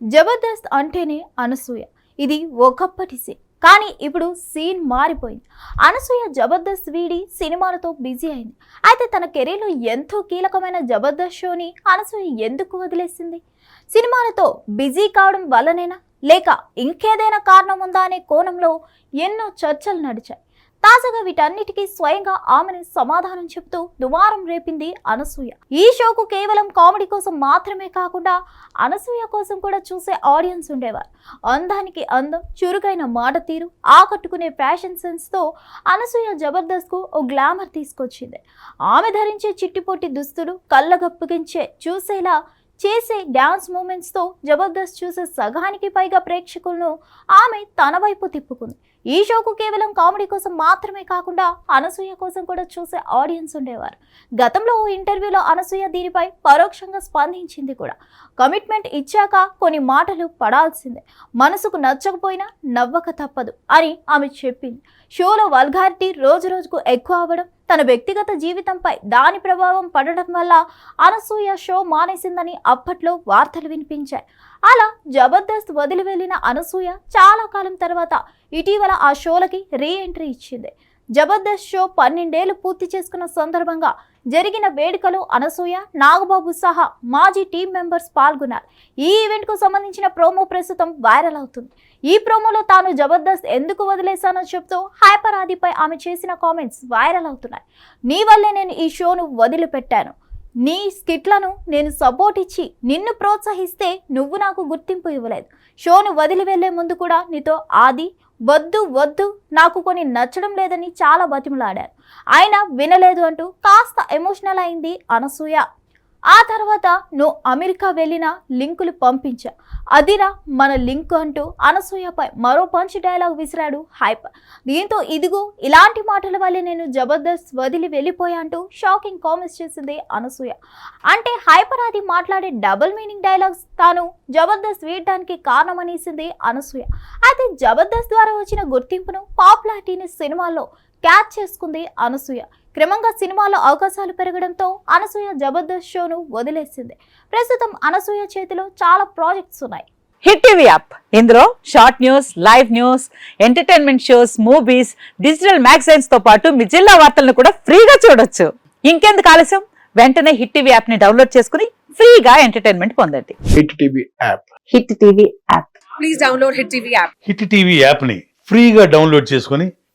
జబర్దస్త్ అంటేనే అనసూయ. ఇది ఒకప్పటి సీన్ కానీ ఇప్పుడు సీన్ మారిపోయింది. అనసూయ జబర్దస్త్ వీడి సినిమాలతో బిజీ అయింది. అయితే తన కెరీర్లో ఎంతో కీలకమైన జబర్దస్త్ షోని అనసూయ ఎందుకు వదిలేసింది? సినిమాలతో బిజీ కావడం వల్లనేనా? లేక ఇంకేదైనా కారణం ఉందా అనే కోణంలో ఎన్నో చర్చలు నడిచాయి. తాజాగా వీటన్నిటికీ స్వయంగా ఆమెను సమాధానం చెబుతూ దుమారం రేపింది అనసూయ. ఈ షోకు కేవలం కామెడీ కోసం మాత్రమే కాకుండా అనసూయ కోసం కూడా చూసే ఆడియన్స్ ఉండేవారు. అందానికి అందం చురుకైన మాట తీరు ఆకట్టుకునే ఫ్యాషన్ సెన్స్తో అనసూయ జబర్దస్త్కు ఓ గ్లామర్ తీసుకొచ్చింది. ఆమె ధరించే చిట్టిపొట్టి దుస్తులు కళ్ళగప్పగించే చూసేలా చేసే డ్యాన్స్ మూమెంట్స్తో జబర్దస్త్ చూసే సగానికి పైగా ప్రేక్షకులను ఆమె తన వైపు తిప్పుకుంది. ఈ షోకు కేవలం కామెడీ కోసం మాత్రమే కాకుండా అనసూయ కోసం కూడా చూసే ఆడియన్స్ ఉండేవారు. గతంలో ఓ ఇంటర్వ్యూలో అనసూయ దీనిపై పరోక్షంగా స్పందించింది కూడా. కమిట్మెంట్ ఇచ్చాక కొన్ని మాటలు పడాల్సిందే. మనసుకు నచ్చకపోయినా నవ్వక తప్పదు అని ఆమె చెప్పింది. షోలో వల్గారిటీ రోజు రోజుకు ఎక్కువ అవ్వడం తన వ్యక్తిగత జీవితంపై దాని ప్రభావం పడడం వల్ల అనసూయ షో మానేసిందని అప్పట్లో వార్తలు వినిపించాయి. అలా జబర్దస్త్ వదిలి వెళ్ళిన అనసూయ చాలా కాలం తర్వాత ఇటీవల ఆ షోలకి రీ ఎంట్రీ ఇచ్చింది. జబర్దస్త్ షో పన్నెండేళ్ళు పూర్తి చేసుకున్న సందర్భంగా జరిగిన వేడుకలో అనసూయ నాగబాబు సహా మాజీ టీం మెంబర్స్ పాల్గొన్నారు. ఈ ఈవెంట్కు సంబంధించిన ప్రోమో ప్రస్తుతం వైరల్ అవుతుంది. ఈ ప్రోమోలో తాను జబర్దస్త్ ఎందుకు వదిలేశానో చెప్తూ హైపర్ ఆదిపై ఆమె చేసిన కామెంట్స్ వైరల్ అవుతున్నాయి. నీ వల్లే నేను ఈ షోను వదిలిపెట్టాను. నీ స్కిట్లను నేను సపోర్ట్ ఇచ్చి నిన్ను ప్రోత్సహిస్తే నువ్వు నాకు గుర్తింపు ఇవ్వలేదు. షోను వదిలి వెళ్ళే ముందు కూడా నీతో ఆది వద్దు వద్దు నాకు కొన్ని నచ్చడం లేదని చాలా బతిమలాడారు. ఆయన వినలేదు అంటూ కాస్త ఎమోషనల్ అయింది అనసూయ. ఆ తర్వాత నువ్వు అమెరికా వెళ్ళిన లింకులు పంపించా. అదిరా మన లింక్ అంటూ అనసూయపై మరో పంచ్ డైలాగ్ విసిరాడు హైప్ దీంతో ఇదిగో ఇలాంటి మాటల వల్లే నేను జబర్దస్త్ వదిలి వెళ్ళిపోయా అంటూ షాకింగ్ కామెంట్స్ చేసింది అనసూయ. అంటే హైపర్ అది మాట్లాడే డబుల్ మీనింగ్ డైలాగ్స్ తాను జబర్దస్త్ వేయడానికి కారణమనేసింది అనసూయ. అయితే జబర్దస్త్ ద్వారా వచ్చిన గుర్తింపును పాపులారిటీని సినిమాల్లో క్యాచ్ చేసుకుంది అనసూయ. క్రమంగా సినిమాలో అవకాశాలు పెరగడంతో అనసూయ జబర్దస్త్ షోను వదిలేసింది. ప్రస్తుతం అనసూయ చేతిలో చాలా ప్రాజెక్ట్స్ ఉన్నాయి. Hit TV app. ఇందులో short news live news entertainment shows movies digital మ్యాగజైన్స్తో పాటు మీ జిల్లా వార్తలను కూడా ఫ్రీగా చూడొచ్చు. ఇంకెందుకు ఆలస్యం? వెంటనే హిట్ టీవీ యాప్ని డౌన్లోడ్ చేసుకుని ఫ్రీగా ఎంటర్టైన్మెంట్ పొందండి. Hit TV app. Hit TV app. Please download Hit TV app. Hit TV యాప్ని ఫ్రీగా డౌన్లోడ్ చేసుకొని